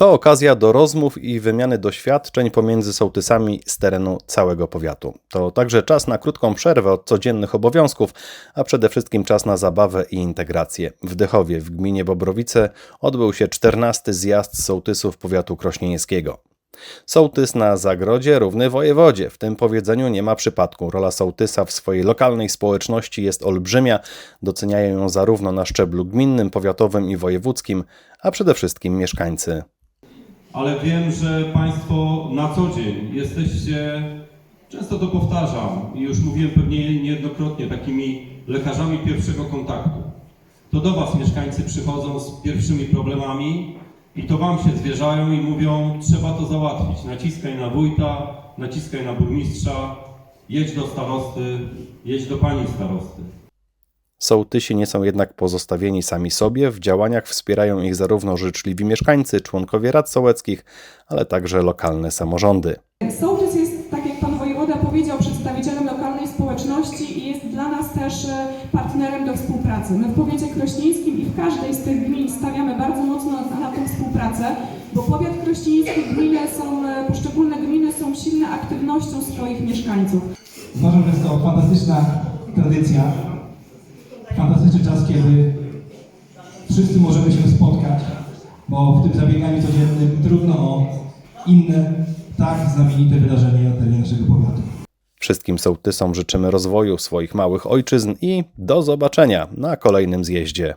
To okazja do rozmów i wymiany doświadczeń pomiędzy sołtysami z terenu całego powiatu. To także czas na krótką przerwę od codziennych obowiązków, a przede wszystkim czas na zabawę i integrację. W Dechowie w gminie Bobrowice odbył się 14 zjazd sołtysów powiatu krośnieńskiego. Sołtys na zagrodzie równy wojewodzie. W tym powiedzeniu nie ma przypadku. Rola sołtysa w swojej lokalnej społeczności jest olbrzymia. Doceniają ją zarówno na szczeblu gminnym, powiatowym i wojewódzkim, a przede wszystkim mieszkańcy. Ale wiem, że Państwo na co dzień jesteście, często to powtarzam i już mówiłem pewnie niejednokrotnie, takimi lekarzami pierwszego kontaktu. To do Was mieszkańcy przychodzą z pierwszymi problemami i to Wam się zwierzają i mówią, trzeba to załatwić. Naciskaj na wójta, naciskaj na burmistrza, jedź do starosty, jedź do Pani starosty. Sołtysi nie są jednak pozostawieni sami sobie. W działaniach wspierają ich zarówno życzliwi mieszkańcy, członkowie rad sołeckich, ale także lokalne samorządy. Sołtys jest, tak jak Pan Wojewoda powiedział, przedstawicielem lokalnej społeczności i jest dla nas też e, partnerem do współpracy. My w powiecie krośnieńskim i w każdej z tych gmin stawiamy bardzo mocno na, na tę współpracę, bo powiat krośnieński, gminy są, e, poszczególne gminy są silne aktywnością swoich mieszkańców. Uważam, że jest to fantastyczna tradycja, fantastyczny czas, kiedy wszyscy możemy się spotkać, bo w tym zabieganiu codziennym trudno o inne, tak znamienite wydarzenie na terenie naszego powiatu. Wszystkim sołtysom życzymy rozwoju swoich małych ojczyzn i do zobaczenia na kolejnym zjeździe.